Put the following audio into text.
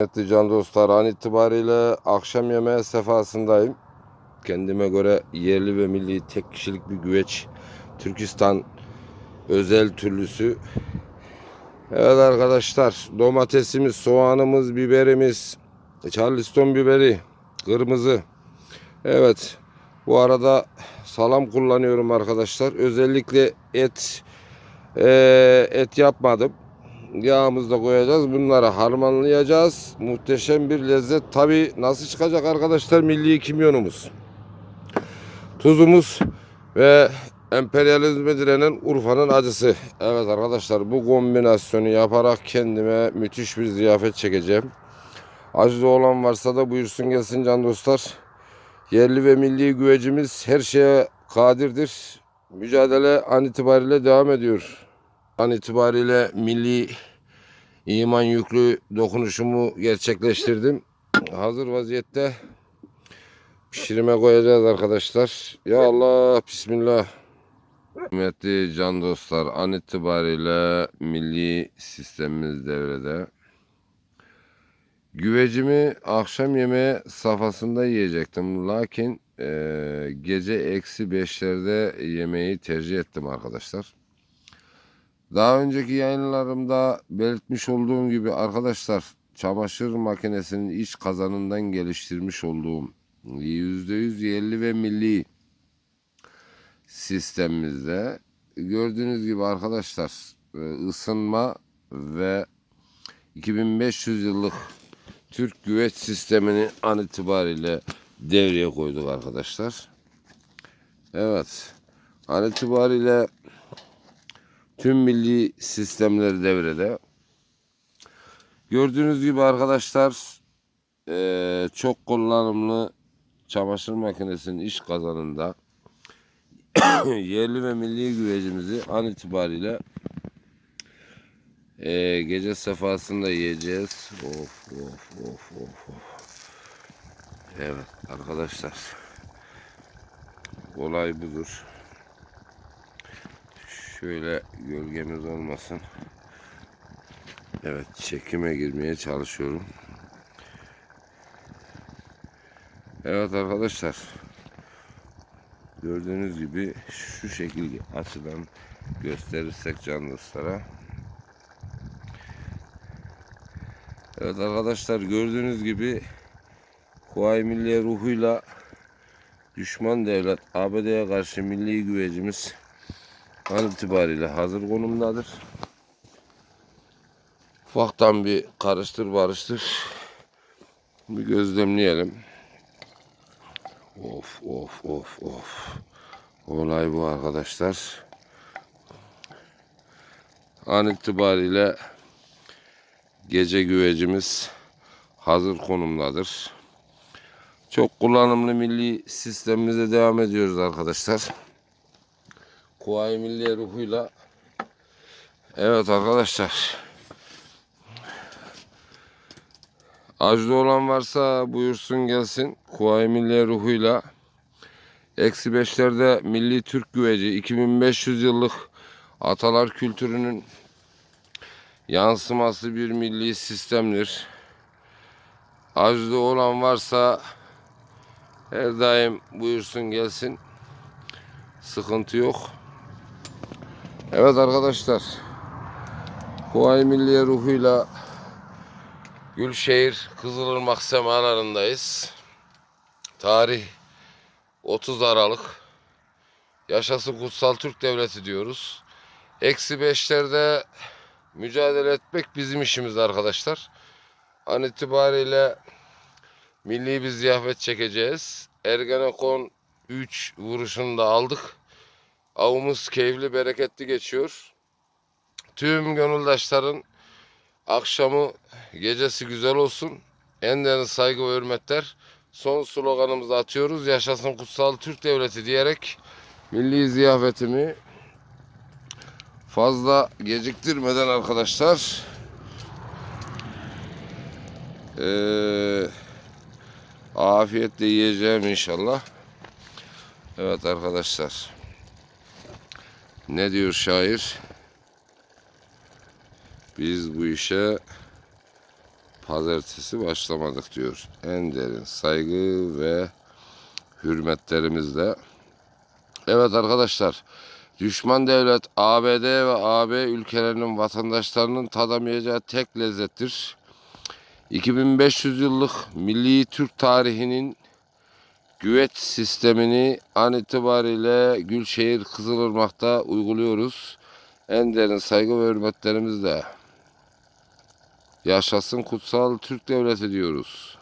Kıymetli can dostlar an itibariyle akşam yemeği sefasındayım. Kendime göre yerli ve milli tek kişilik bir güveç. Türkistan özel türlüsü. Evet arkadaşlar domatesimiz, soğanımız, biberimiz, charleston biberi, kırmızı. Evet bu arada salam kullanıyorum arkadaşlar. Özellikle et eee, et yapmadım. Yağımızı da koyacağız. Bunları harmanlayacağız. Muhteşem bir lezzet. Tabi nasıl çıkacak arkadaşlar? Milli kimyonumuz. Tuzumuz ve emperyalizme direnen Urfa'nın acısı. Evet arkadaşlar bu kombinasyonu yaparak kendime müthiş bir ziyafet çekeceğim. Acıda olan varsa da buyursun gelsin can dostlar. Yerli ve milli güvecimiz her şeye kadirdir. Mücadele an itibariyle devam ediyor an itibariyle milli iman yüklü dokunuşumu gerçekleştirdim. Hazır vaziyette pişirime koyacağız arkadaşlar. Ya Allah bismillah. Kıymetli can dostlar an itibariyle milli sistemimiz devrede. Güvecimi akşam yemeği safhasında yiyecektim. Lakin eee, gece eksi beşlerde yemeği tercih ettim arkadaşlar. Daha önceki yayınlarımda belirtmiş olduğum gibi arkadaşlar çamaşır makinesinin iç kazanından geliştirmiş olduğum %100 yerli ve milli sistemimizde gördüğünüz gibi arkadaşlar e, ısınma ve 2500 yıllık Türk güveç sistemini an itibariyle devreye koyduk arkadaşlar. Evet. An itibariyle Tüm milli sistemler devrede. Gördüğünüz gibi arkadaşlar eee, çok kullanımlı çamaşır makinesinin iş kazanında yerli ve milli güvecimizi an itibariyle eee, gece sefasında yiyeceğiz. Of of of of. of. Evet arkadaşlar. Olay budur. Şöyle gölgemiz olmasın. Evet çekime girmeye çalışıyorum. Evet arkadaşlar. Gördüğünüz gibi şu şekil açıdan gösterirsek can. Evet arkadaşlar gördüğünüz gibi Kuvayi Milliye ruhuyla düşman devlet ABD'ye karşı milli güvecimiz an itibariyle hazır konumdadır. Ufaktan bir karıştır barıştır. Bir gözlemleyelim. Of of of of. Olay bu arkadaşlar. An itibariyle gece güvecimiz hazır konumdadır. Çok kullanımlı milli sistemimize devam ediyoruz arkadaşlar. Kuvayi Milliye ruhuyla Evet arkadaşlar Acıda olan varsa buyursun gelsin Kuvayi Milliye ruhuyla Eksi beşlerde Milli Türk Güveci 2500 yıllık Atalar kültürünün yansıması bir milli sistemdir. Acıda olan varsa her daim buyursun gelsin. Sıkıntı yok. Evet arkadaşlar. Kuvayi Milliye ruhuyla Gülşehir Kızılırmak semalarındayız. Tarih 30 Aralık. Yaşasın Kutsal Türk Devleti diyoruz. Eksi beşlerde mücadele etmek bizim işimiz arkadaşlar. An itibariyle milli bir ziyafet çekeceğiz. Ergenekon 3 vuruşunu da aldık. Avımız keyifli, bereketli geçiyor. Tüm gönüldaşların akşamı, gecesi güzel olsun. En derin saygı ve hürmetler. Son sloganımızı atıyoruz. Yaşasın kutsal Türk Devleti diyerek milli ziyafetimi fazla geciktirmeden arkadaşlar eee afiyetle yiyeceğim inşallah. Evet arkadaşlar. Ne diyor şair? Biz bu işe pazartesi başlamadık diyor. En derin saygı ve hürmetlerimizle. Evet arkadaşlar, düşman devlet ABD ve AB ülkelerinin vatandaşlarının tadamayacağı tek lezzettir. 2500 yıllık milli Türk tarihinin güveç sistemini an itibariyle Gülşehir Kızılırmak'ta uyguluyoruz. En derin saygı ve hürmetlerimizle. Yaşasın kutsal Türk devleti diyoruz.